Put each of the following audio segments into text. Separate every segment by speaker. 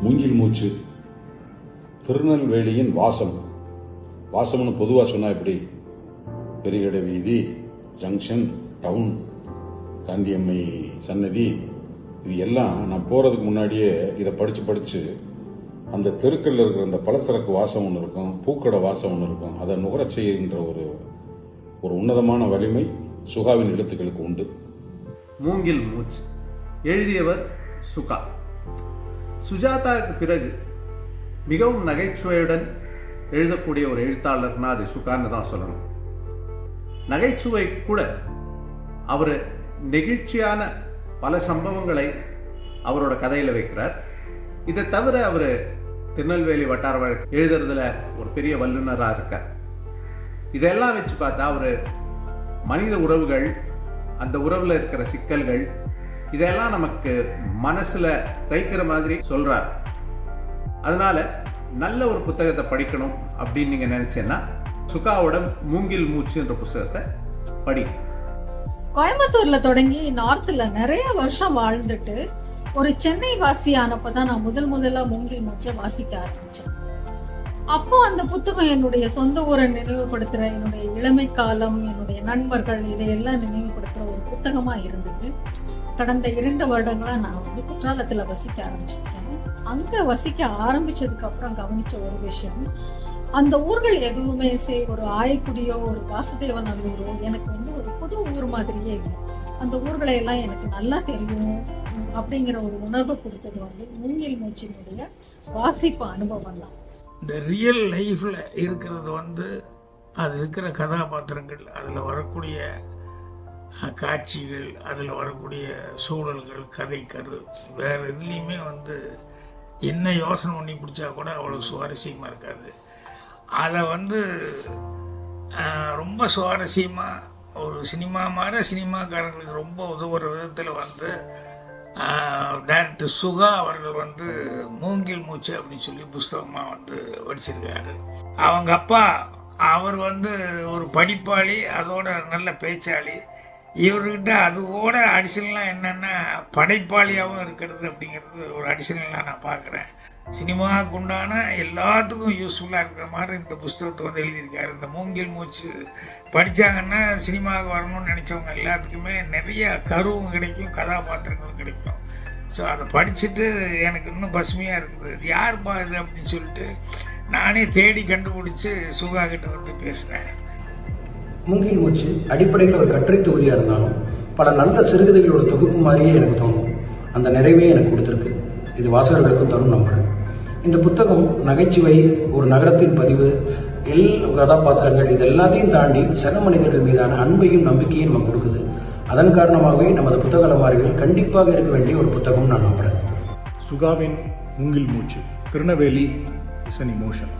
Speaker 1: மூங்கில் மூச்சு திருநெல்வேலியின் வாசம். வாசம்னு பொதுவாக சொன்னால் எப்படி? பெரியகடை வீதி ஜங்ஷன் டவுன் காந்தியம்மை சன்னதி இது எல்லாம் நான் போகிறதுக்கு முன்னாடியே இதை படித்து படித்து அந்த தெருக்கல்ல இருக்கிற அந்த பலசரக்கு வாசம் ஒன்று இருக்கும் பூக்கடை வாசம் ஒன்று இருக்கும். அதை நுகரச் செய்கின்ற ஒரு ஒரு உன்னதமான வலிமை சுகாவின் எழுத்துக்களுக்கு உண்டு.
Speaker 2: மூங்கில் மூச்சு. எழுதியவர் சுகா. சுஜாதாவுக்கு பிறகு மிகவும் நகைச்சுவையுடன் எழுதக்கூடிய ஒரு எழுத்தாளர்னா அது சுகான்னு தான் சொல்லணும். நகைச்சுவை கூட அவர் நெகிழ்ச்சியான பல சம்பவங்களை அவரோட கதையில் வைக்கிறார். இதை தவிர அவர் திருநெல்வேலி வட்டார வழக்கு எழுதுறதுல ஒரு பெரிய வல்லுநராக இருக்கார். இதெல்லாம் வச்சு பார்த்தா அவர் மனித உறவுகள் அந்த உறவில் இருக்கிற சிக்கல்கள் இதெல்லாம் நமக்கு மனசில் தைக்கிற மாதிரி சொல்கிறார் அதனால நல்ல ஒரு புத்தகத்தை படிக்கணும் அப்படின்னு நீங்கள் நினச்சேன்னா சுகாவோட மூங்கில் மூச்சு என்ற புத்தகத்தை படி.
Speaker 3: கோயம்புத்தூர்ல தொடங்கி நார்த்தில் நிறைய வருஷம் வாழ்ந்துட்டு ஒரு சென்னை வாசி ஆனப்பதான் நான் முதல் முதல்ல மூங்கில் மூச்சை வாசிக்க ஆரம்பிச்சேன். அப்போ அந்த புத்தகம் என்னுடைய சொந்த ஊரை நினைவுபடுத்துகிற என்னுடைய இளமை காலம் என்னுடைய நண்பர்கள் இதையெல்லாம் நினைவுபடுத்துற ஒரு புத்தகமா இருந்தது. கடந்த இரண்டு வருடங்களாக நான் வந்து குற்றாலத்தில் வசிக்க ஆரம்பிச்சிருக்கேன். அங்கே வசிக்க ஆரம்பித்ததுக்கப்புறம் கவனித்த கவனிச்ச ஒரு விஷயம் அந்த ஊர்கள் எதுவுமே சே ஒரு ஆயக்குடியோ ஒரு வாசுதேவநல்லூரோ எனக்கு வந்து ஒரு புது ஊர் மாதிரியே இல்லை. அந்த ஊர்களை எல்லாம் எனக்கு நல்லா தெரியும் அப்படிங்கிற ஒரு உணர்வு கொடுத்தது வந்து மூங்கில் மூச்சினுடைய வாசிப்பு அனுபவம் தான்.
Speaker 4: இந்த ரியல் லைஃப்பில் இருக்கிறது வந்து அது இருக்கிற கதாபாத்திரங்கள் அதில் வரக்கூடிய காட்சிகள் அதில் வரக்கூடிய சூழல்கள் கதை கரு வேறு எதுலேயுமே வந்து என்ன யோசனை பண்ணி பிடிச்சா கூட அவ்வளோ சுவாரஸ்யமாக இருக்காது. அதை வந்து ரொம்ப சுவாரஸ்யமாக ஒரு சினிமா மாதிரி சினிமாக்காரங்களுக்கு ரொம்ப உதவுற விதத்தில் வந்து டேரக்டர் சுகா அவர்கள் வந்து மூங்கில் மூச்சு அப்படின்னு சொல்லி புஸ்தகமாக வந்து வடிச்சிருக்காரு. அவங்க அப்பா அவர் வந்து ஒரு படிப்பாளி அதோட நல்ல பேச்சாளி. இவர்கிட்ட அது கூட அடிஷனலாக என்னென்னா படைப்பாளியாகவும் இருக்கிறது அப்படிங்கிறது ஒரு அடிஷனலாக நான் பார்க்குறேன். சினிமாவுக்கு உண்டான எல்லாத்துக்கும் யூஸ்ஃபுல்லாக இருக்கிற மாதிரி இந்த புஸ்தகத்தை வந்து எழுதியிருக்காரு. இந்த மூங்கில் மூச்சு படித்தாங்கன்னா சினிமாவுக்கு வரணும்னு நினச்சவங்க எல்லாத்துக்குமே நிறைய கருவும் கிடைக்கும் கதாபாத்திரங்களும் கிடைக்கும். ஸோ அதை படிச்சுட்டு எனக்கு இன்னும் பசுமையாக இருக்குது. இது யாருப்பா இது அப்படின்னு சொல்லிட்டு நானே தேடி கண்டுபிடிச்சி சுகா கிட்ட வந்து பேசுகிறேன்
Speaker 5: மூங்கில் மூச்சு அடிப்படையில் ஒரு கட்டுரை தொகுதியாக இருந்தாலும் பல நல்ல சிறுகதைகளோட தொகுப்பு மாதிரியே எனக்கு தோணும். அந்த நிறைவே எனக்கு கொடுத்துருக்கு. இது வாசகர்களுக்கும் தரும் நம்புகிறேன் இந்த புத்தகம் நகைச்சுவை ஒரு நகரத்தின் பதிவு எல் கதாபாத்திரங்கள் இது எல்லாத்தையும் தாண்டி சக மனிதர்கள் மீதான அன்பையும் நம்பிக்கையும் நமக்கு கொடுக்குது. அதன் காரணமாகவே நமது புத்தக அலமாரிகள் கண்டிப்பாக இருக்க வேண்டிய ஒரு புத்தகம் நான் நம்புகிறேன்
Speaker 6: சுகாவின் மூங்கில் மூச்சு Tirunelveli is an emotion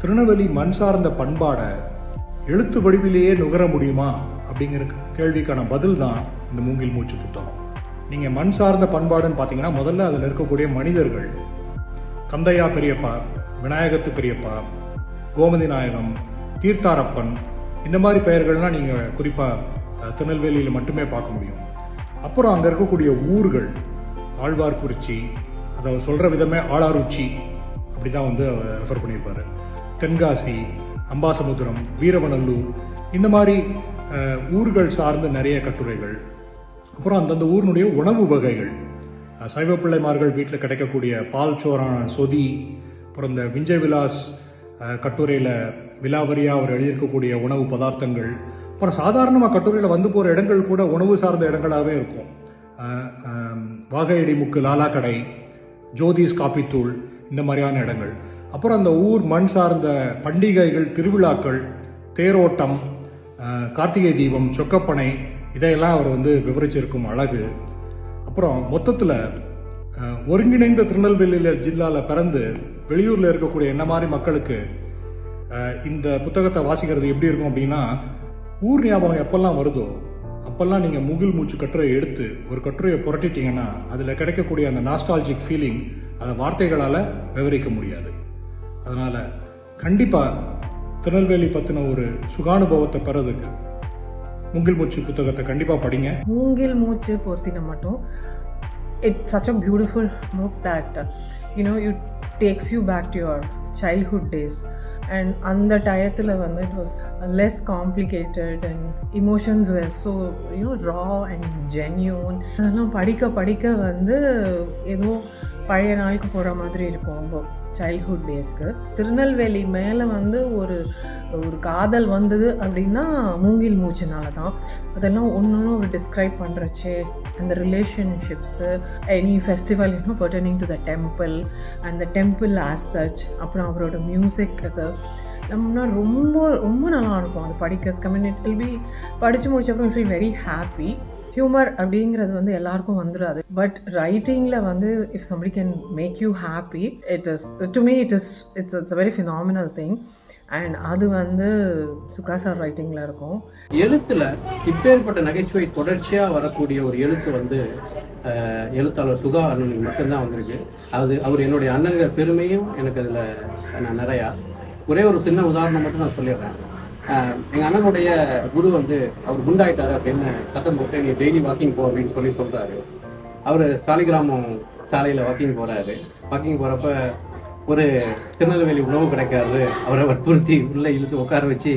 Speaker 6: Tirunelveli மண் சார்ந்த பண்பாடை எழுத்து வடிவிலேயே நுகர முடியுமா? அப்படிங்கிற கேள்விக்கான பதில் தான் இந்த மூங்கில் மூச்சு புத்தகம். நீங்கள் மண் சார்ந்த பண்பாடுன்னு பார்த்தீங்கன்னா முதல்ல அதில் இருக்கக்கூடிய மனிதர்கள். கந்தையா பெரியப்பா விநாயகத்து பெரியப்பா கோமதி நாயகம் தீர்த்தாரப்பன் இந்த மாதிரி பெயர்கள்லாம் நீங்கள் குறிப்பாக திருநெல்வேலியில் மட்டுமே பார்க்க முடியும். அப்புறம் அங்கே இருக்கக்கூடிய ஊர்கள் ஆழ்வார்குறிச்சி அதை சொல்கிற விதமே ஆளாருச்சி அப்படி தான் வந்து அவர் ரெஃபர் பண்ணியிருப்பாரு. தென்காசி அம்பாசமுத்திரம் வீரவநல்லூர் இந்த மாதிரி ஊர்கள் சார்ந்த நிறைய கட்டுரைகள். அப்புறம் அந்தந்த ஊரினுடைய உணவு வகைகள். அஹ், சைவ பிள்ளைமார்கள் வீட்டில் கிடைக்கக்கூடிய பால் சோறான சொதி அப்புறம் இந்த விஞ்சய் விலாஸ் கட்டுரையில் விலாவரியாக அவர் எழுதியிருக்கக்கூடிய உணவு பதார்த்தங்கள். அப்புறம் சாதாரணமாக கட்டுரையில் வந்து போகிற இடங்கள் கூட உணவு சார்ந்த இடங்களாகவே இருக்கும். அஹ், வாகையடி முக்கு லாலா கடை ஜோதிஸ் காப்பித்தூள் இந்த மாதிரியான இடங்கள். அப்புறம் அந்த ஊர் மண் சார்ந்த பண்டிகைகள் திருவிழாக்கள் தேரோட்டம் கார்த்திகை தீபம் சொக்கப்பனை இதையெல்லாம் அவர் வந்து விவரிச்சிருக்கும் அழகு. அப்புறம் மொத்தத்தில் ஒருங்கிணைந்த திருநெல்வேலியில் ஜில்லாவில் பிறந்து வெளியூரில் இருக்கக்கூடிய என்ன மாதிரி மக்களுக்கு இந்த புத்தகத்தை வாசிக்கிறது எப்படி இருக்கும் அப்படின்னா ஊர் ஞாபகம் எப்பெல்லாம் வருதோ அப்பெல்லாம் நீங்கள் முகில் மூச்சு கட்டுரையை எடுத்து ஒரு கட்டுரையை புரட்டிட்டீங்கன்னா அதில் கிடைக்கக்கூடிய அந்த நாஸ்டாலஜிக் ஃபீலிங் அதை வார்த்தைகளால் விவரிக்க முடியாது. அதனால் கண்டிப்பாக திருநெல்வேலி பற்றின ஒரு சுகானுபவத்தை பெறதுக்கு மூங்கில் மூச்சு புத்தகத்தை கண்டிப்பாக படிங்க.
Speaker 7: மூங்கில் மூச்சு பொருத்தின மட்டும். It's such a beautiful book that you know you takes you back to your childhood days and அந்த டயத்தில் வந்து it was less complicated and emotions were so you know raw and genuine அதெல்லாம் படிக்க படிக்க வந்து ஏதோ பழைய நாளுக்கு போகிற மாதிரி இருக்கும் ரொம்ப சைல்ட்ஹுட் டேஸ்க்கு திருநெல்வேலி மேலே வந்து ஒரு ஒரு காதல் வந்தது அப்படின்னா மூங்கில் மூச்சுனால தான். அதெல்லாம் ஒன்று ஒன்று அவர் டிஸ்கிரைப் பண்ணுறச்சே அந்த ரிலேஷன்ஷிப்ஸு எனி ஃபெஸ்டிவல் இன்னும் பர்டனிங் டு த டெம்பிள் அந்த டெம்பிள் ஆஸ் சச் அப்புறம் அவரோட மியூசிக் அது. நம்மனா ரொம்ப ரொம்ப நல்லா இருக்கும் அது படிக்கிறதுக்கு மீன் இட் வில் பி படித்து முடிச்ச அப்புறம் ஃபீல் வெரி ஹாப்பி ஹியூமர் அப்படிங்கிறது வந்து எல்லாருக்கும் வந்துடாது பட் ரைட்டிங்கில் வந்து if somebody can make you happy it is to me it is it's it's very phenomenal thing and அது வந்து சுகா சார் ரைட்டிங்கில் இருக்கும்.
Speaker 5: எழுத்தில் இப்பேற்பட்ட நகைச்சுவை தொடர்ச்சியாக வரக்கூடிய ஒரு எழுத்து வந்து எழுத்தாளர் சுகா அண்ணன் மட்டும்தான் வந்திருக்கு. அது அவர் என்னுடைய அண்ணன்கிற பெருமையும் எனக்கு அதில் நான் நிறையா ஒரே ஒரு சின்ன உதாரணம் மட்டும் நான் சொல்லிடுறேன். எங்க அண்ணனுடைய குரு வந்து அவர் குண்டாயிட்டாரு அப்படின்னு சத்தம் போட்டு நீ டெய்லி வாக்கிங் போ அப்படின்னு சொல்லி சொல்றாரு. அவர் சாலிகிராமம் சாலையில வாக்கிங் போறாரு. வாக்கிங் போறப்ப ஒரு திருநெல்வேலி உணவு கிடைக்காது அவரை வற்புறுத்தி உள்ள இழுத்து உட்கார வச்சு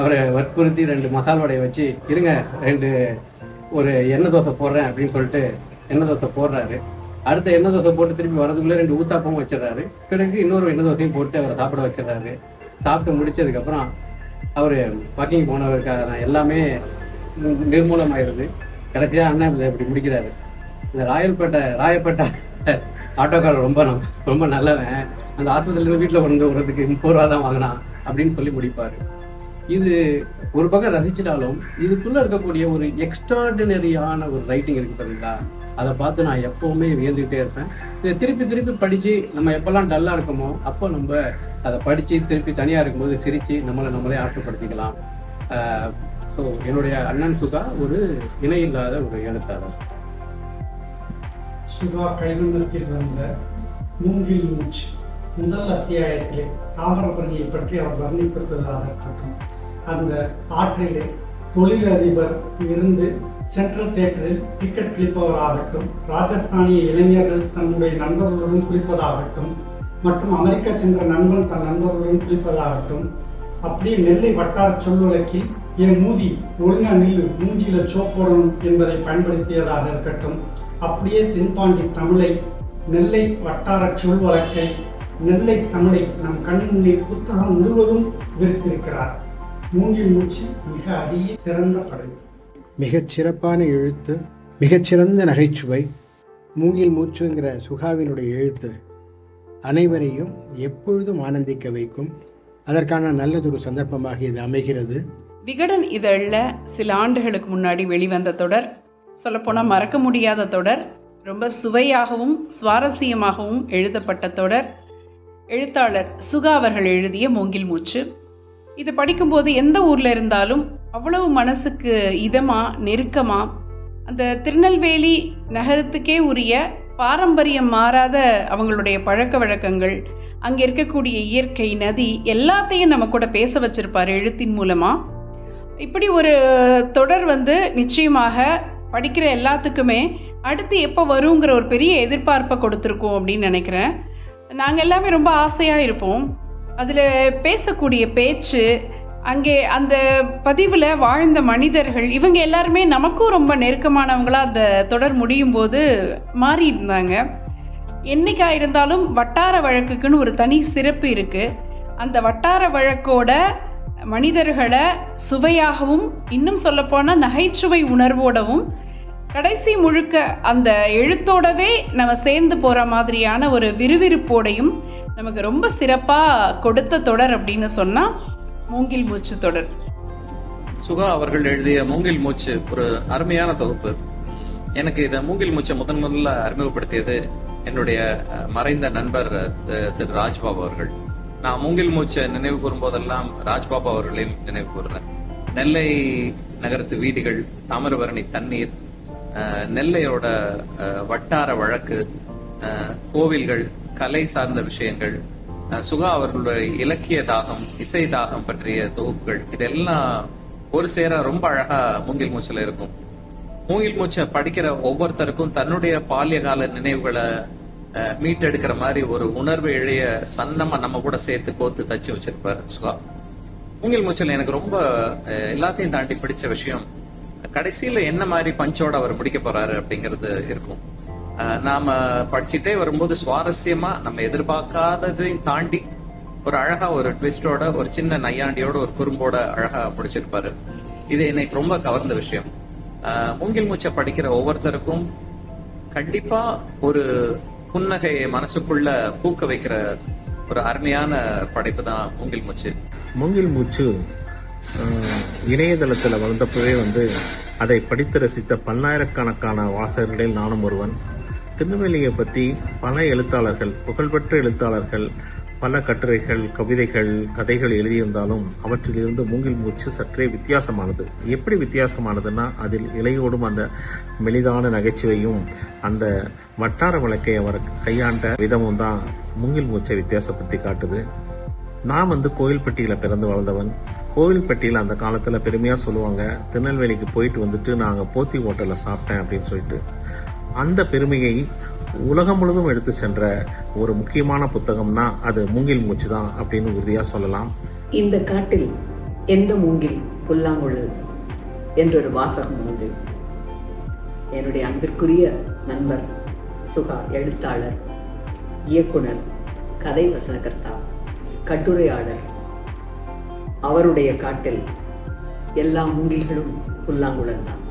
Speaker 5: அவரை வற்புறுத்தி ரெண்டு மசால் வடையை வச்சு இருங்க ரெண்டு ஒரு எண்ணெய் தோசை போடுறேன் அப்படின்னு சொல்லிட்டு எண்ணெய் தோசை போடுறாரு. அடுத்த எண்ணெய் தோசை போட்டு திரும்பி வரதுக்குள்ளே ரெண்டு ஊத்தாப்பமும் வச்சிடறாரு. பிறகு இன்னொரு எண்ணெய் தோசையும் போட்டு அவரை சாப்பிட வச்சிடறாரு. சாப்பிட்டு முடிச்சதுக்கு அப்புறம் அவரு வாக்கிங் போனவருக்காக எல்லாமே நிர்மூலமாயிருது கடைசியாக அண்ணன் இதை இப்படி முடிக்கிறாரு. இந்த ராயல்பேட்டை ராயப்பேட்டை ஆட்டோக்காரர் ரொம்ப நம்- ரொம்ப நல்லவன். அந்த ஆஸ்பத்திரியில வீட்டில் வீட்டுல கொண்டு வர்றதுக்கு முப்பது ரூபா தான் வாங்கினான் அப்படின்னு சொல்லி முடிப்பாரு. இது ஒரு பக்கம் ரசிச்சிட்டாலும் இதுக்குள்ள இருக்கக்கூடிய ஒரு எக்ஸ்ட்ராடினரியான ஒரு ரைட்டிங் இருக்கு பாத்தீங்களா? அதை பார்த்து நான் எப்பவுமே வியந்துகிட்டே இருப்பேன். இதை திருப்பி திருப்பி படிச்சு நம்ம எப்பெல்லாம் டல்லா இருக்கோமோ அப்போ நம்ம அதை படிச்சு திருப்பி தனியா இருக்கும்போது சிரிச்சு நம்மளை நம்மளே ஆற்றுப்படுத்திக்கலாம். ஸோ என்னுடைய அண்ணன் சுகா ஒரு இணை இல்லாத ஒரு எழுத்தாளர்.
Speaker 8: சுகா கைவண்ணத்தில் வந்த மூங்கில் மூச்சு முதல் அத்தியாயத்திலே தாமிரபரணியை பற்றி அவர் வர்ணித்திருப்பதாக காட்டும். அந்த ஆற்றிலே தொழிலதிபர் இருந்து சென்ட்ரல் தேட்டரில் டிக்கெட் கிழிப்பவராகட்டும் ராஜஸ்தானிய இளைஞர்கள் தன்னுடைய நண்பர்களுடன் குளிப்பதாகட்டும் மற்றும் அமெரிக்கா சென்ற நண்பன் தன் நண்பர்களுடன் குளிப்பதாகட்டும் அப்படியே நெல்லை வட்டார சொல்வழக்கில் என் மூதி ஒழுங்கா நில்லு மூஞ்சியில சோப்போடணும் என்பதை பயன்படுத்தியதாக இருக்கட்டும். அப்படியே தென்பாண்டி தமிழை நெல்லை வட்டார சொல் வழக்கை நெல்லை தமிழை நம் கண்முன்னில் புத்தகம் முழுவதும் விரித்திருக்கிறார் மூங்கில் மூச்சு மிக அரிய சிறந்த படைப்பு
Speaker 9: மிகச் சிறப்பான எழுத்து மிகச்சிறந்த நகைச்சுவை மூங்கில் மூச்சுங்கிற சுகாவினுடைய எழுத்து அனைவரையும் எப்பொழுதும் ஆனந்திக்க வைக்கும். அதற்கான நல்லதொரு சந்தர்ப்பமாக இது அமைகிறது.
Speaker 10: விகடன் இதழில் சில ஆண்டுகளுக்கு முன்னாடி வெளிவந்த தொடர் சொல்லப்போனால் மறக்க முடியாத தொடர் ரொம்ப சுவையாகவும் சுவாரஸ்யமாகவும் எழுதப்பட்ட தொடர். எழுத்தாளர் சுகா அவர்கள் எழுதிய மூங்கில் மூச்சு. இது படிக்கும்போது எந்த ஊரில் இருந்தாலும் அவ்வளவு மனசுக்கு இதமாக நெருக்கமாக அந்த திருநெல்வேலி நகரத்துக்கே உரிய பாரம்பரியம் மாறாத அவங்களுடைய பழக்க வழக்கங்கள் அங்கே இருக்கக்கூடிய இயற்கை நதி எல்லாத்தையும் நம்ம கூட பேச வச்சிருப்பார் எழுத்தின் மூலமாக இப்படி ஒரு தொடர் வந்து நிச்சயமாக படிக்கிற எல்லாத்துக்குமே அடுத்து எப்போ வருங்கிற ஒரு பெரிய எதிர்பார்ப்பை கொடுத்துருக்கோம் அப்படின்னு நினைக்கிறேன். நாங்கள் எல்லாமே ரொம்ப ஆசையாக இருப்போம். அதில் பேசக்கூடிய பேச்சு அங்கே அந்த பதிவில் வாழ்ந்த மனிதர்கள் இவங்க எல்லாருமே நமக்கும் ரொம்ப நெருக்கமானவங்களாக அந்த தொடர் முடியும் போது மாறி இருந்தாங்க என்னைக்கா இருந்தாலும் வட்டார வழக்குக்குன்னு ஒரு தனி சிறப்பு இருக்குது அந்த வட்டார வழக்கோட மனிதர்களை சுவையாகவும் இன்னும் சொல்லப்போனால் நகைச்சுவை உணர்வோடவும் கடைசி முழுக்க அந்த எழுத்தோடவே நம்ம சேர்ந்து போகிற மாதிரியான ஒரு விறுவிறுப்போடையும் நமக்கு ரொம்ப சிறப்பாக கொடுத்த தொடர் அப்படின்னு சொன்னால் மூங்கில் மூச்சு தொடர்.
Speaker 11: சுகா அவர்கள் எழுதிய மூங்கில் மூச்சு ஒரு அருமையான தொகுப்பு. எனக்கு இதை மூங்கில் மூச்சை முதன் முதல்ல அறிமுகப்படுத்தியது என்னுடைய மறைந்த நண்பர் திரு ராஜ்பாபு அவர்கள். நான் மூங்கில் மூச்சை நினைவு கூறும் போதெல்லாம் ராஜ்பாபு அவர்களையும் நினைவு கூறுறேன். நெல்லை நகரத்து வீதிகள் தாமிரபரணி தண்ணீர் அஹ், நெல்லையோட அஹ், வட்டார வழக்கு அஹ், கோவில்கள் கலை சார்ந்த விஷயங்கள் சுகா அவர்களுடைய இலக்கிய தாகம் இசை தாகம் பற்றிய தொகுப்புகள் இதெல்லாம் ஒரு சேர ரொம்ப அழகா மூங்கில் மூச்சல இருக்கும். மூங்கில் மூச்சை படிக்கிற ஒவ்வொருத்தருக்கும் தன்னுடைய பால்ய கால நினைவுகளை அஹ், மீட்டெடுக்கிற மாதிரி ஒரு உணர்வு எழைய சன்னமா நம்ம கூட சேர்த்து கோத்து தச்சு வச்சிருப்பாரு சுகா. மூங்கில் மூச்சல் எனக்கு ரொம்ப எல்லாத்தையும் தாண்டி பிடிச்ச விஷயம் கடைசியில என்ன மாதிரி பஞ்சோட அவர் முடிக்க போறாரு அப்படிங்கிறது இருக்கும். நாம படிச்சுட்டே வரும்போது சுவாரஸ்யமா நம்ம எதிர்பார்க்காததையும் தாண்டி ஒரு அழகா ஒரு ட்விஸ்டோட ஒரு சின்ன நையாண்டியோட ஒரு குறும்போட அழகா முடிச்சிருப்பாரு. இது என்னை ரொம்ப கவர்ந்த விஷயம். மூங்கில் மூச்சை படிக்கிற ஒவ்வொருத்தருக்கும் கண்டிப்பா ஒரு புன்னகையை மனசுக்குள்ள பூக்க வைக்கிற ஒரு அருமையான படைப்பு தான் மூங்கில் மூச்சு.
Speaker 12: மூங்கில் மூச்சு அஹ், இணையதளத்துல வந்தப்பவே வந்து அதை படித்து ரசித்த பல்லாயிரக்கணக்கான வாசகர்களில் நானும் ஒருவன். திருநெல்வேலியை பற்றி பல எழுத்தாளர்கள் புகழ்பெற்ற எழுத்தாளர்கள் பல கட்டுரைகள் கவிதைகள் கதைகள் எழுதியிருந்தாலும் அவற்றிலிருந்து மூங்கில் மூச்சு சற்றே வித்தியாசமானது. எப்படி வித்தியாசமானதுன்னா அதில் இலையோடும் அந்த மெலிதான நகைச்சுவையும் அந்த வட்டார வழக்கை அவர் கையாண்ட விதமும் தான் மூங்கில் மூச்சை வித்தியாசப்படுத்தி காட்டுது. நான் வந்து கோயில்பட்டியில் பிறந்து வளர்ந்தவன். கோவில்பட்டியில் அந்த காலத்தில் பெருமையாக சொல்லுவாங்க திருநெல்வேலிக்கு போயிட்டு வந்துட்டு நாங்கள் போத்தி ஹோட்டலில் சாப்பிட்டேன் அப்படின்னு சொல்லிட்டு. அந்த பெருமையை உலகம் முழுவதும் எடுத்து சென்ற ஒரு முக்கியமான புத்தகம்னா அது மூங்கில் மூச்சு தான் அப்படின்னு உறுதியாக சொல்லலாம்.
Speaker 13: இந்த காட்டில் எந்த மூங்கில் புல்லாங்குழல் என்றொரு வாசகம் உண்டு. என்னுடைய அன்பிற்குரிய நண்பர் சுகா எழுத்தாளர் இயக்குனர் கதை வசனகர்த்தா கட்டுரையாளர் அவருடைய காட்டில் எல்லா மூங்கில்களும் புல்லாங்குழல் தான்.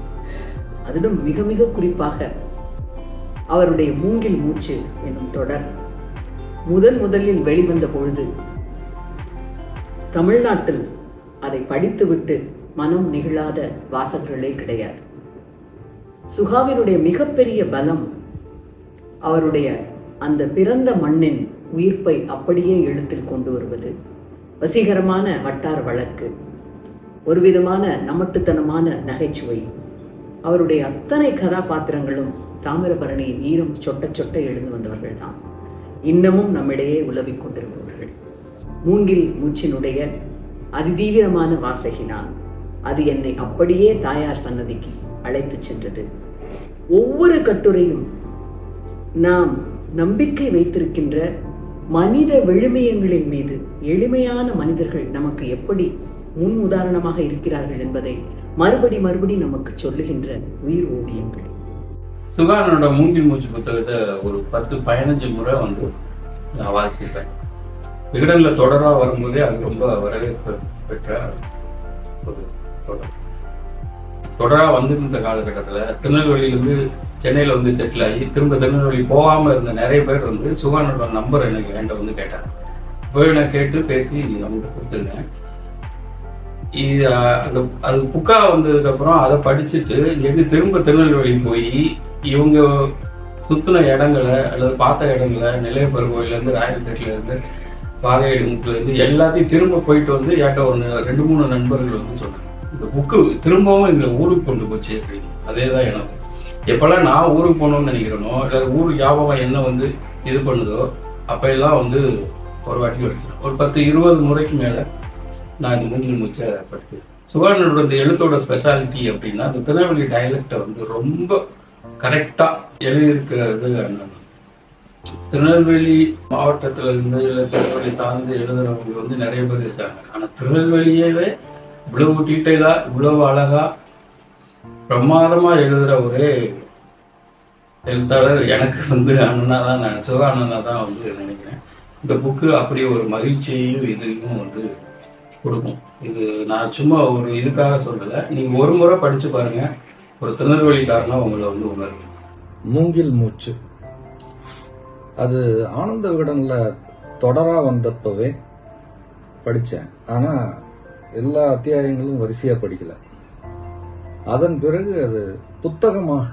Speaker 13: அதிலும் மிக மிக குறிப்பாக அவருடைய மூங்கில் மூச்சு என்னும் தொடர். முதன் முதலில் வெளிவந்த பொழுது தமிழ்நாட்டில் அதை படித்துவிட்டு மனம் நிகழாத வாசகர்களே கிடையாது. சுகாவினுடைய மிகப்பெரிய பலம் அவருடைய அந்த பிறந்த மண்ணின் உயிர்ப்பை அப்படியே எழுத்தில் கொண்டு வருவது வசீகரமான வட்டார வழக்கு ஒரு விதமான நமட்டுத்தனமான நகைச்சுவை அவருடைய அத்தனை கதாபாத்திரங்களும் தாமிரபரணியின் ஈரம் சொட்ட சொட்ட எழுந்து வந்தவர்கள் தான் இன்னமும் நம்மிடையே உலவிக் கொண்டிருப்பவர்கள். மூங்கில் மூச்சினுடைய அதிதீவிரமான வாசகினால் அது என்னை அப்படியே தாயார் சன்னதிக்கு அழைத்துச் சென்றது. ஒவ்வொரு கட்டுரையும் நாம் நம்பிக்கை வைத்திருக்கின்ற மனித விழுமியங்களின் மீது எளிமையான மனிதர்கள் நமக்கு எப்படி முன் உதாரணமாக இருக்கிறார்கள் என்பதை மறுபடி மறுபடி நமக்கு சொல்லுகின்ற உயிர் ஓவியங்கள்.
Speaker 14: சுகானோட மூங்கில் மூச்சு புத்தகத்தை ஒரு பத்து பதினஞ்சு முறை வந்து நான் வாசிப்பேன். விகடனில் தொடராக வரும்போதே அது ரொம்ப வரவேற்பு பெற்ற ஒரு தொடர். தொடராக வந்திருந்த காலகட்டத்தில் திருநெல்வேலியிலேருந்து சென்னையில் வந்து செட்டில் ஆகி திரும்ப திருநெல்வேலி போகாமல் இருந்த நிறைய பேர் வந்து சுகானோட நம்பர் எனக்கு என்கிட்ட வந்து கேட்டாங்க. போய் நான் கேட்டு பேசி அவங்க கொடுத்துருந்தேன். இது அந்த அது புக்கா வந்ததுக்கப்புறம் அதை படிச்சுட்டு எது திரும்ப திருநெல்வேலி போய் இவங்க சுத்தின இடங்களை அல்லது பார்த்த இடங்களை நிலையப்பர் கோயிலேருந்து ராயத்தட்டிலேருந்து பாகையடி இருந்து எல்லாத்தையும் திரும்ப போயிட்டு வந்து என்கிட்ட ஒரு ரெண்டு மூணு நண்பர்கள் வந்து சொன்னாங்க. இந்த புக்கு திரும்பவும் எங்களை ஊருக்கு கொண்டு போச்சு அப்படின்னு. அதே தான் எனக்கு எப்பெல்லாம் நான் ஊருக்கு போகணும்னு நினைக்கிறேனோ இல்லை ஊர் ஞாபகம் என்ன வந்து இது பண்ணுதோ அப்போ எல்லாம் வந்து ஒரு வாட்டி படிச்சேன் ஒரு பத்து இருபது முறைக்கு மேலே நான் இந்த மூங்கில் மூச்சை படித்தேன் சுகானோட இந்த எழுத்தோட ஸ்பெஷாலிட்டி அப்படின்னா அந்த திருநெல்வேலி டைலக்டை வந்து ரொம்ப கரெக்டா எழுதியிருக்கிறது அண்ணன். திருநெல்வேலி மாவட்டத்துல இருந்து இல்லை திருநெல்வேலி சார்ந்து எழுதுறவங்க வந்து நிறைய பேர் இருக்காங்க. ஆனால் திருநெல்வேலியவே இவ்வளவு டீட்டெயிலா இவ்வளவு அழகா பிரமாதமா எழுதுற ஒரே எழுத்தாளர் எனக்கு வந்து அண்ணனா தான் நான் சிவா அண்ணனா தான் வந்து நினைக்கிறேன். இந்த புக்கு அப்படி ஒரு மகிழ்ச்சியையும் இதையும் வந்து கொடுக்கும். இது நான் சும்மா ஒரு இதுக்காக சொல்லலை. நீங்கள் ஒரு முறை படிச்சு பாருங்கள் ஒரு திருநெல்வேலிக்காரனா உங்களை வந்து உணர்வு
Speaker 15: மூங்கில் மூச்சு. அது ஆனந்த விகடனில் தொடரா வந்தப்பவே படித்தேன் ஆனால் எல்லா அத்தியாயங்களும் வரிசையாக படிக்கல. அதன் பிறகு அது புத்தகமாக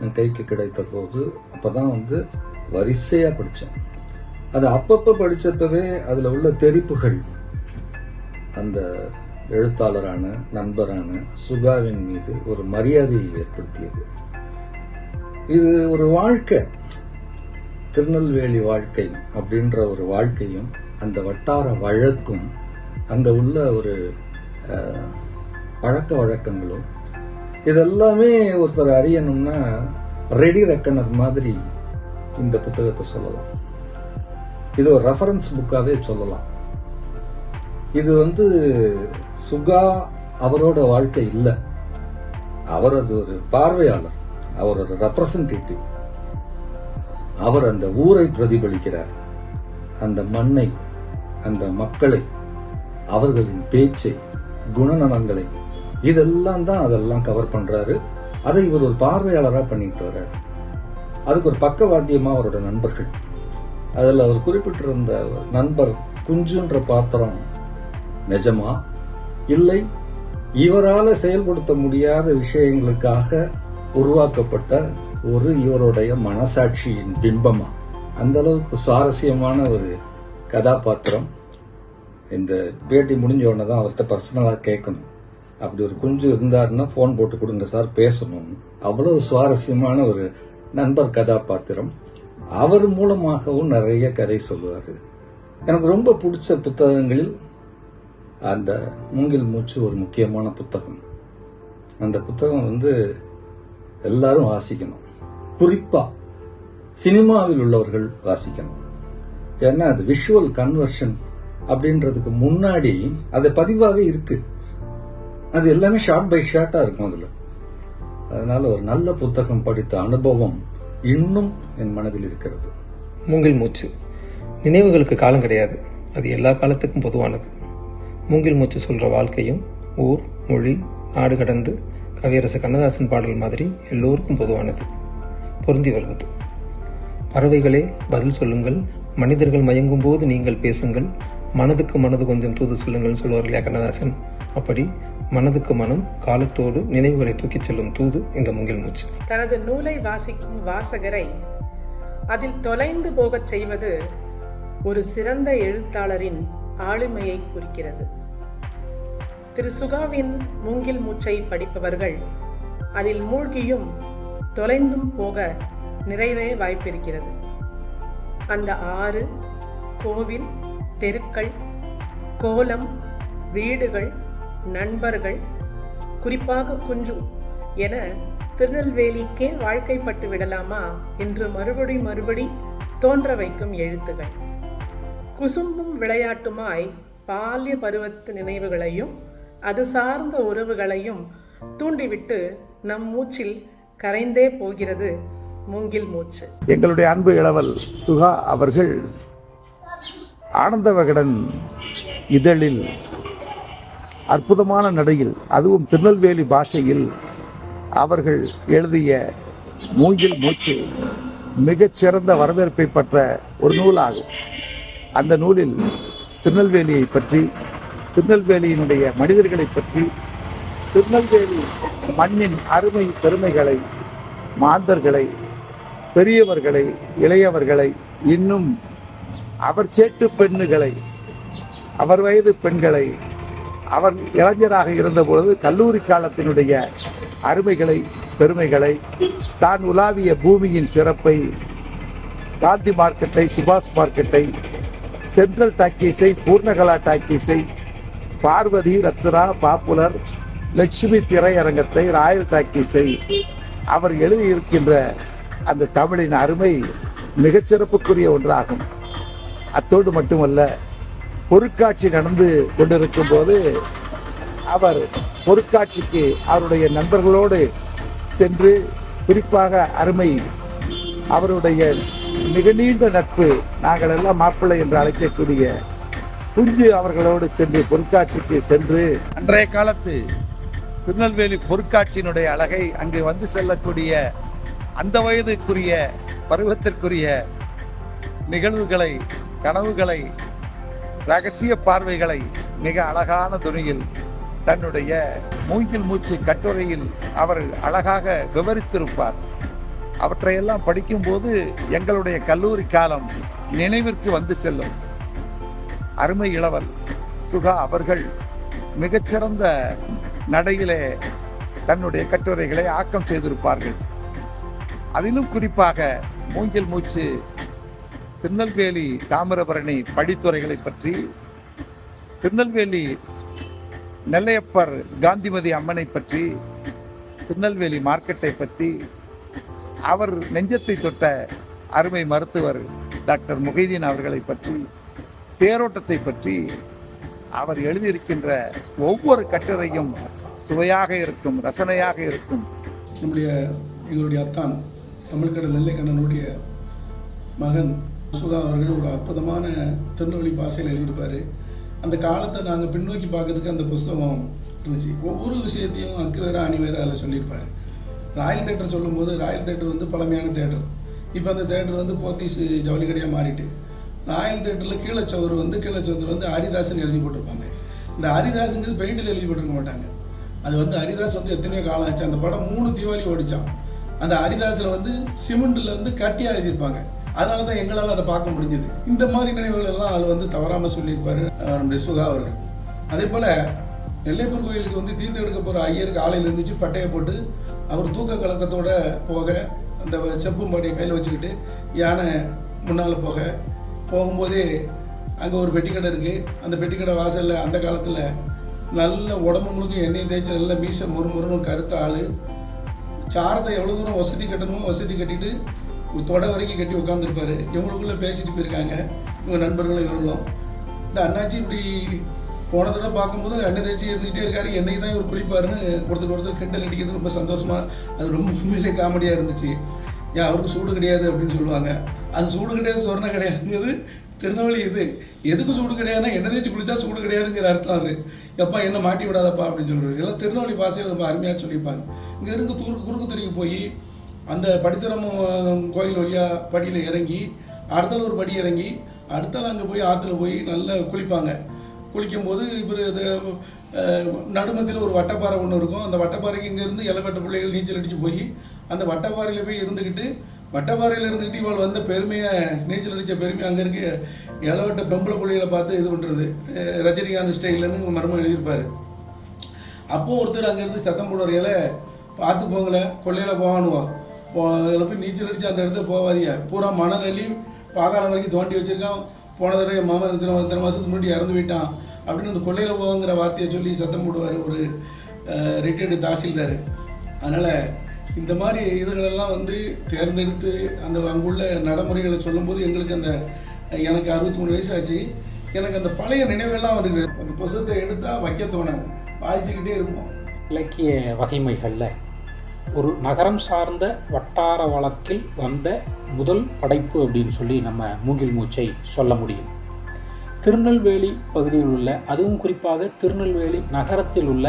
Speaker 15: என் கைக்கு கிடைத்த போது அப்போ தான் வந்து வரிசையாக படித்தேன் அது அப்பப்போ படித்தப்பவே அதில் உள்ள தெரிப்புகள் அந்த எழுத்தாளரான நண்பரான சுகாவின் மீது ஒரு மரியாதையை ஏற்படுத்தியது. இது ஒரு வாழ்க்கை. திருநெல்வேலி வாழ்க்கை அப்படின்ற ஒரு வாழ்க்கையும் அந்த வட்டார வழக்கும் அங்கே உள்ள ஒரு பழக்க வழக்கங்களும் இதெல்லாமே ஒருத்தர் அறியணும்னா ரெடி ரெக்கனர் மாதிரி இந்த புத்தகத்தை சொல்லலாம். இது ஒரு ரெஃபரன்ஸ் புக்காகவே சொல்லலாம். இது வந்து சுகா அவரோட வாழ்க்கை இல்லை. அவரது ஒரு பார்வையாளர் அவர் ஒரு ரெப்ரசன்டேட்டிவ் அவர் அந்த ஊரை பிரதிபலிக்கிறார். அந்த மண்ணை அந்த மக்களை அவர்களின் பேச்சை குணநலங்களை இதெல்லாம் தான் அதெல்லாம் கவர் பண்றாரு. அதை இவர் ஒரு பார்வையாளரா பண்ணிட்டு வர்றாரு. அதுக்கு ஒரு பக்கவாத்தியமா அவரோட நண்பர்கள். அதில் அவர் குறிப்பிட்டிருந்த நண்பர் குஞ்சுன்ற பாத்திரம் நிஜமா இல்லை இவரால செயல்படுத்த முடியாத விஷயங்களுக்காக உருவாக்கப்பட்ட ஒரு இவருடைய மனசாட்சியின் பிம்பமா? அந்த அளவுக்கு சுவாரஸ்யமான ஒரு கதாபாத்திரம். இந்த பேட்டி முடிஞ்ச உடனே தான் அவர்கிட்ட பர்சனலாக கேட்கணும். அப்படி ஒரு குஞ்சு இருந்தாருன்னா ஃபோன் போட்டு கொடுங்க சார் பேசணும். அவ்வளவு சுவாரஸ்யமான ஒரு நண்பர் கதாபாத்திரம். அவர் மூலமாகவும் நிறைய கதை சொல்லுவார். எனக்கு ரொம்ப பிடிச்ச புத்தகங்களில் அந்த மூங்கில் மூச்சு ஒரு முக்கியமான புத்தகம். அந்த புத்தகம் வந்து எல்லாரும் வாசிக்கணும். குறிப்பா சினிமாவில் உள்ளவர்கள் வாசிக்கணும். ஏன்னா அது விஷுவல் கன்வர்ஷன் அப்படின்றதுக்கு முன்னாடி அது பதிவாகவே இருக்கு. அது எல்லாமே ஷார்ட் பை ஷார்ட்டா இருக்கும் அதுல. அதனால ஒரு நல்ல புத்தகம் படித்த அனுபவம் இன்னும் என் மனதில் இருக்கிறது.
Speaker 16: மூங்கில் மூச்சு. நினைவுகளுக்கு காலம் கிடையாது. அது எல்லா காலத்துக்கும் பொதுவானது. மூங்கில் மூச்சு சொல்கிற வாழ்க்கையும் ஊர் மொழி நாடு கடந்து கவியரசு கண்ணதாசன் பாடல் மாதிரி எல்லோருக்கும் பொதுவானது. பொருந்தி வருவது. பறவைகளே பதில் சொல்லுங்கள். மனிதர்கள் மயங்கும் போது நீங்கள் பேசுங்கள். மனதுக்கு மனது கொஞ்சம் தூது சொல்லுங்கள்னு சொல்லுவார் இல்லையா கண்ணதாசன்? அப்படி மனதுக்கு மனம் காலத்தோடு நினைவுகளை தூக்கிச் செல்லும் தூது இந்த மூங்கில் மூச்சு.
Speaker 17: தனது நூலை வாசிக்கும் வாசகரை அதில் தொலைந்து போகச் செய்வது ஒரு சிறந்த எழுத்தாளரின் ஆளுமையை குறிக்கிறது. திரு சுகாவின் மூங்கில் மூச்சை படிப்பவர்கள் அதில் மூழ்கியும் தொலைந்தும் போக நிறைவே வாய்ப்பிருக்கிறது. அந்த ஆறு கோவில் தெருக்கள் கோலம் வீடுகள் நண்பர்கள் குறிப்பாக குஞ்சு என திருநெல்வேலிக்கே வாழ்க்கைப்பட்டு விடலாமா என்று மறுபடி மறுபடி தோன்ற வைக்கும் எழுத்துகள். குசும்பும் விளையாட்டுமாய் பால்ய பருவத்து நினைவுகளையும் அது சார்ந்த உறவுகளையும் தூண்டிவிட்டு நம் மூச்சில் கரைந்தே போகிறது மூங்கில் மூச்சு.
Speaker 18: எங்களுடைய அன்பு இளவல் சுகா அவர்கள் ஆனந்த விகடன் இதழில் அற்புதமான நடையில் அதுவும் திருநெல்வேலி பாஷையில் அவர்கள் எழுதிய மூங்கில் மூச்சு மிகச்சிறந்த வரவேற்பை பெற்ற ஒரு நூலாகும். அந்த நூலில் திருநெல்வேலியை பற்றி திருநெல்வேலியினுடைய மனிதர்களை பற்றி திருநெல்வேலி மண்ணின் அருமை பெருமைகளை மாந்தர்களை பெரியவர்களை இளையவர்களை இன்னும் அவர் சேட்டு பெண்ணுகளை அவர் வயது பெண்களை அவர் இளைஞராக இருந்தபொழுது கல்லூரி காலத்தினுடைய அருமைகளை பெருமைகளை தான் உலாவிய பூமியின் சிறப்பை காந்தி மார்க்கெட்டை சுபாஷ் மார்க்கெட்டை சென்ட்ரல் டாக்கீஸை பூர்ணகலா டாக்கீஸை பார்வதி ரத்னா பாப்புலர் லட்சுமி திரையரங்கத்தை ராயல் டாக்கீஸை அவர் எழுதியிருக்கின்ற அந்த தமிழின் அருமை மிகச்சிறப்புக்குரிய ஒன்றாகும். அத்தோடு மட்டுமல்ல பொருட்காட்சி நடந்து கொண்டிருக்கும் போது அவர் பொருட்காட்சிக்கு அவருடைய நண்பர்களோடு சென்று குறிப்பாக அருமை அவருடைய மிக நீண்ட நட்பு நாங்கள் எல்லாம் மாப்பிள்ளை என்று அழைக்கக்கூடிய குஞ்சு அவர்களோடு சென்று பொருட்காட்சிக்கு சென்று அன்றைய காலத்து திருநெல்வேலி பொருட்காட்சியினுடைய அழகை அங்கு வந்து செல்லக்கூடிய அந்த வயதுக்குரிய பருவத்திற்குரிய நிகழ்வுகளை கனவுகளை ரகசிய பார்வைகளை மிக அழகான துணியில் தன்னுடைய மூங்கில் மூச்சு கட்டுரையில் அவர் அழகாக விவரித்திருப்பார். அவற்றையெல்லாம் படிக்கும்போது எங்களுடைய கல்லூரி காலம் நினைவிற்கு வந்து செல்லும். அருமை இளவர் சுகா அவர்கள் மிகச்சிறந்த நடையிலே தன்னுடைய கட்டுரைகளை ஆக்கம் செய்திருப்பார்கள். அதிலும் குறிப்பாக மூங்கில் மூச்சு திருநெல்வேலி தாமிரபரணி படித்துறைகளை பற்றி திருநெல்வேலி நெல்லையப்பர் காந்திமதி அம்மனை பற்றி திருநெல்வேலி மார்க்கெட்டை பற்றி அவர் நெஞ்சத்தை தொட்ட அருமை மருத்துவர் டாக்டர் முகைதீன் அவர்களை பற்றி தேரோட்டத்தை பற்றி அவர் எழுதியிருக்கின்ற ஒவ்வொரு கட்டுரையும் சுவையாக இருக்கும் ரசனையாக இருக்கும்.
Speaker 19: நம்முடைய எங்களுடைய அத்தான் தமிழ்கடல் நெல்லைக்கண்ணனுடைய மகன் சுதா அவர்கள் ஒரு அற்புதமான திருநெல்வேலி பாஷையில் எழுதியிருப்பார். அந்த காலத்தை நாங்கள் பின்னோக்கி பார்க்கறதுக்கு அந்த புஸ்தகம் இருந்துச்சு. ஒவ்வொரு விஷயத்தையும் அக்கு வேற அணி வேற அதில் சொல்லியிருப்பாரு. ராயல் தேட்டர் சொல்லும்போது ராயல் தேட்டர் வந்து பழமையான தேட்டர். இப்போ அந்த தேட்டர் வந்து போத்தீஸ் ஜவுளி கடையாக மாறிட்டு. ராயல் தேட்டரில் கீழச்சவர் வந்து கீழச்சவர் வந்து ஹரிதாசன் எழுதி போட்டிருப்பாங்க. இந்த ஹரிதாஸுங்கிறது பெயிண்டில் எழுதி போட்டிருக்க மாட்டாங்க. அது வந்து ஹரிதாஸ் வந்து எத்தனையோ காலம் ஆச்சு. அந்த படம் மூணு தீபாவளி ஓடிச்சான் அந்த ஹரிதாஸில் வந்து சிமெண்டில் வந்து கட்டியாக எழுதியிருப்பாங்க. அதனால தான் எங்களால் அதை பார்க்க முடிஞ்சது. இந்த மாதிரி நினைவுகள் எல்லாம் அது வந்து தவறாமல் சொல்லியிருப்பாரு நம்முடைய சுகா அவர்கள். அதே போல் நெல்லைப்பூர் கோயிலுக்கு வந்து தீர்த்து எடுக்க போகிற ஐயருக்கு ஆலையில் இருந்துச்சு பட்டையை போட்டு அவர் தூக்க கலக்கத்தோட போக அந்த செப்பு மாடியை கையில் வச்சுக்கிட்டு யானை முன்னால் போக போகும்போதே அங்கே ஒரு பெட்டிக்கடை இருக்குது அந்த பெட்டிக்கடை வாசலில் அந்த காலத்தில் நல்ல உடம்பு முழுக்க எண்ணெய் தேய்ச்சி நல்ல மீசை முறுமுறுன்னு கருத்த ஆள். சாரத்தை எவ்வளோ தூரம் வசதி கட்டணுமோ வசதி கட்டிட்டு தொடை வரைக்கும் கட்டி உட்காந்துருப்பாரு இவங்களுக்குள்ளே பேசிட்டு போயிருக்காங்க. இவங்க நண்பர்களும் இவங்களும். இந்த அண்ணாச்சி இப்படி போன தடவை பார்க்கும்போது எண்ணெய் தேய்ச்சி இருந்துகிட்டே இருக்காரு. என்னைக்கு தான் இவர் குளிப்பாருன்னு ஒருத்தர் ஒருத்தர் கிண்டல் அடிக்கிறது ரொம்ப சந்தோஷமா அது ரொம்ப உண்மையிலே காமெடியாக இருந்துச்சு. ஏன் அவருக்கு சூடு கிடையாது அப்படின்னு சொல்லுவாங்க. அது சூடு கிடையாது சொரணை கிடையாதுங்கிறது திருநெல்வேலி இது. எதுக்கு சூடு கிடையாதுன்னா எண்ணெய் தேய்ச்சி குளிச்சா சூடு கிடையாதுங்கிற அர்த்தம் அது. எப்பா என்ன மாட்டி விடாதப்பா அப்படின்னு சொல்றது. இதெல்லாம் திருநெல்வேலி பாசையில் ரொம்ப அருமையாக சொல்லியிருப்பாங்க. இங்கே இருக்க தூருக்கு குறுக்கு தெருவுக்கு போய் அந்த படித்தரம் கோயில் வழியாக படியில் இறங்கி அடுத்தால ஒரு படி இறங்கி அடுத்தால அங்கே போய் ஆற்றுல போய் நல்லா குளிப்பாங்க. குளிக்கும்போது இப்போ இது நடுமத்தில் ஒரு வட்டப்பாறை ஒன்று இருக்கும். அந்த வட்டப்பாறைக்கு இங்கேருந்து இளவட்ட பிள்ளைகள் நீச்சல் அடித்து போய் அந்த வட்டப்பாறையில் போய் இருந்துக்கிட்டு வட்டப்பாறையில் இருந்துக்கிட்டு இவள் வந்த பெருமையை நீச்சல் அடித்த பெருமையை அங்கே இருக்க இளவட்ட பெம்பளை பிள்ளைகளை பார்த்து இது பண்ணுறது ரஜினிகாந்த் ஸ்டைலன்னு மர்மம் எழுதியிருப்பார். அப்போ ஒருத்தர் அங்கேருந்து சத்தம் போடுறீங்கள பார்த்து போங்களே கொள்ளையில் போவானுவோம் அதில் போய் நீச்சல் அடித்து அந்த இடத்துல போவாதியா பூரா மணல் அள்ளி பாதாளம் வரைக்கும் தோண்டி வச்சுருக்கான். போன தடவை மாமா இத்தனை இத்தனை மாதத்துக்கு முன்னாடி இறந்து போயிட்டான் அப்படின்னு அந்த கொள்ளையில் போங்கிற வார்த்தையை சொல்லி சத்தம் போடுவார் ஒரு ரிட்டையர்டு தாசில்தார். அதனால் இந்த மாதிரி இதுகளெல்லாம் வந்து தேர்ந்தெடுத்து அந்த அங்குள்ள நடைமுறைகளை சொல்லும்போது எங்களுக்கு அந்த எனக்கு அறுபத்தி மூணு வயசு ஆச்சு எனக்கு அந்த பழைய நினைவுகள்லாம் வந்து அந்த புத்தகத்தை எடுத்தால் வைக்க தோணாது. வாய்ச்சிக்கிட்டே இருப்போம்.
Speaker 20: இலக்கிய வகைமைகளில் ஒரு நகரம் சார்ந்த வட்டார வழக்கில் வந்த முதல் படைப்பு அப்படின்னு சொல்லி நம்ம மூங்கில் மூச்சை சொல்ல முடியும். திருநெல்வேலி பகுதியில் உள்ள அதுவும் குறிப்பாக திருநெல்வேலி நகரத்தில் உள்ள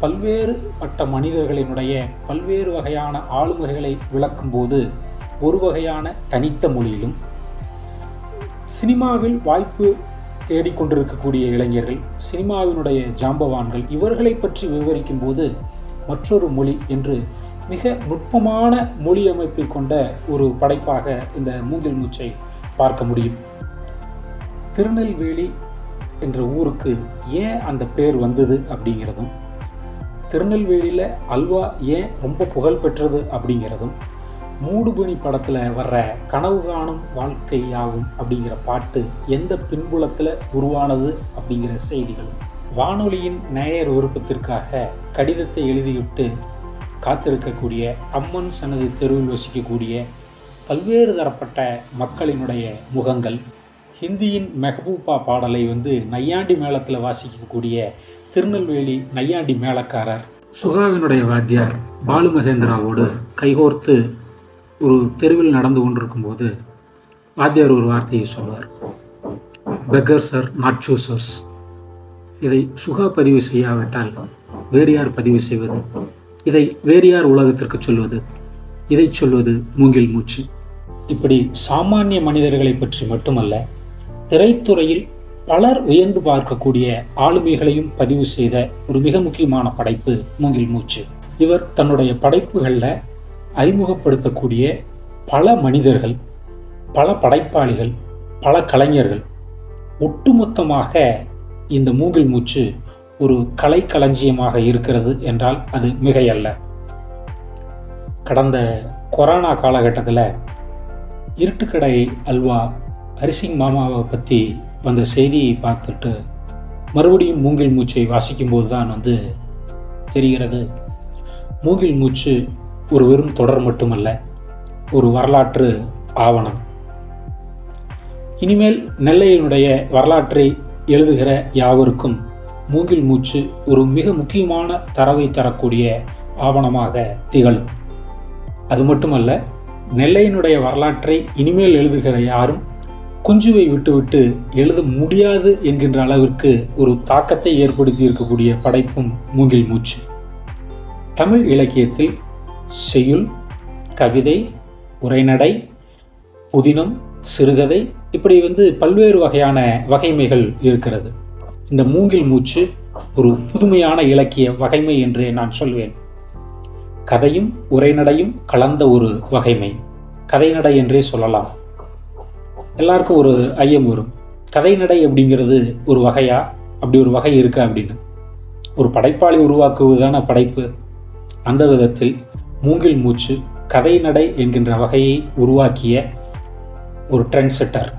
Speaker 20: பல்வேறு பட்ட மனிதர்களினுடைய பல்வேறு வகையான ஆளுமைகளை விளக்கும்போது ஒரு வகையான தனித்த மொழியிலும் சினிமாவில் வாய்ப்பு தேடிக்கொண்டிருக்கக்கூடிய இளைஞர்கள் சினிமாவினுடைய ஜாம்பவான்கள் இவர்களை பற்றி விவரிக்கும் போது மற்றொரு மொழி என்று மிக நுட்பமான மொழி அமைப்பை கொண்ட ஒரு படைப்பாக இந்த மூங்கில் மூச்சை பார்க்க முடியும். திருநெல்வேலி என்ற ஊருக்கு ஏன் அந்த பேர் வந்தது அப்படிங்கிறதும் திருநெல்வேலியில் அல்வா ஏன் ரொம்ப புகழ் பெற்றது அப்படிங்கிறதும் மூடுபனி படத்தில் வர்ற கனவு காணும் வாழ்க்கையாகும் அப்படிங்கிற பாட்டு எந்த பின்புலத்தில் உருவானது அப்படிங்கிற செய்திகளும் வானொலியின் நேயர் விருப்பத்திற்காக கடிதத்தை எழுதிவிட்டு காத்திருக்கக்கூடிய அம்மன் சன்னதி தெருவில் வசிக்கக்கூடிய பல்வேறு தரப்பட்ட மக்களினுடைய முகங்கள். ஹிந்தியின் மெஹபூபா பாடலை வந்து நையாண்டி மேளத்தில் வாசிக்கக்கூடிய திருநெல்வேலி நையாண்டி மேளக்காரர் சுகாவினுடைய வாத்தியார் பாலு மகேந்திராவோடு கைகோர்த்து ஒரு தெருவில் நடந்து கொண்டிருக்கும்போது வாத்தியார் ஒரு வார்த்தையை சொல்வார். பெக்கர்ஸ் ஆர் நாட் சூசர்ஸ் இதை சுகா பதிவு செய்யாவிட்டால் வேறு யார் பதிவு செய்வது? இதை வேறு யார் உலகத்திற்கு சொல்வது? இதை சொல்வது மூங்கில் மூச்சு. இப்படி சாமானிய மனிதர்களை பற்றி மட்டுமல்ல திரைத்துறையில் பலர் உயர்ந்து பார்க்கக்கூடிய ஆளுமைகளையும் பதிவு செய்த ஒரு மிக முக்கியமான படைப்பு மூங்கில் மூச்சு. இவர் தன்னுடைய படைப்புகளில் அறிமுகப்படுத்தக்கூடிய பல மனிதர்கள் பல படைப்பாளிகள் பல கலைஞர்கள் ஒட்டுமொத்தமாக இந்த மூங்கில் மூச்சு ஒரு கலை களஞ்சியமாக இருக்கிறது என்றால் அது மிகையல்ல. கடந்த கொரோனா காலகட்டத்தில் இருட்டுக்கடை அல்வா ஹரிசிங் மாமாவை பற்றி வந்த செய்தியை பார்த்துட்டு மறுபடியும் மூங்கில் மூச்சை வாசிக்கும்போது தான் வந்து தெரிகிறது. மூங்கில் மூச்சு ஒரு வெறும் தொடர் மட்டுமல்ல ஒரு வரலாற்று ஆவணம். இனிமேல் நெல்லையினுடைய வரலாற்றை எழுதுகிற யாவருக்கும் மூங்கில் மூச்சு ஒரு மிக முக்கியமான தரவை தரக்கூடிய ஆவணமாக திகழும். அது மட்டுமல்ல நெல்லையினுடைய வரலாற்றை இனிமேல் எழுதுகிற யாரும் குஞ்சுவை விட்டுவிட்டு எழுத முடியாது என்கின்ற அளவிற்கு ஒரு தாக்கத்தை ஏற்படுத்தி இருக்கக்கூடிய படைப்பும் மூங்கில் மூச்சு. தமிழ் இலக்கியத்தில் செய்யுள் கவிதை உரைநடை புதினம் சிறுகதை இப்படி வந்து பல்வேறு வகையான வகைமைகள் இருக்கிறது. இந்த மூங்கில் மூச்சு ஒரு புதுமையான இலக்கிய வகைமை என்றே நான் சொல்வேன். கதையும் உரைநடையும் கலந்த ஒரு வகைமை. கதைநடை என்றே சொல்லலாம். எல்லாருக்கும் ஒரு ஐயம் வரும். கதைநடை அப்படிங்கிறது ஒரு வகையா? அப்படி ஒரு வகை இருக்கா அப்படின்னு. ஒரு படைப்பாளி உருவாக்குவதான படைப்பு. அந்த விதத்தில் மூங்கில் மூச்சு கதைநடை என்கின்ற வகையை உருவாக்கிய ஒரு ட்ரெண்ட் செட்டர்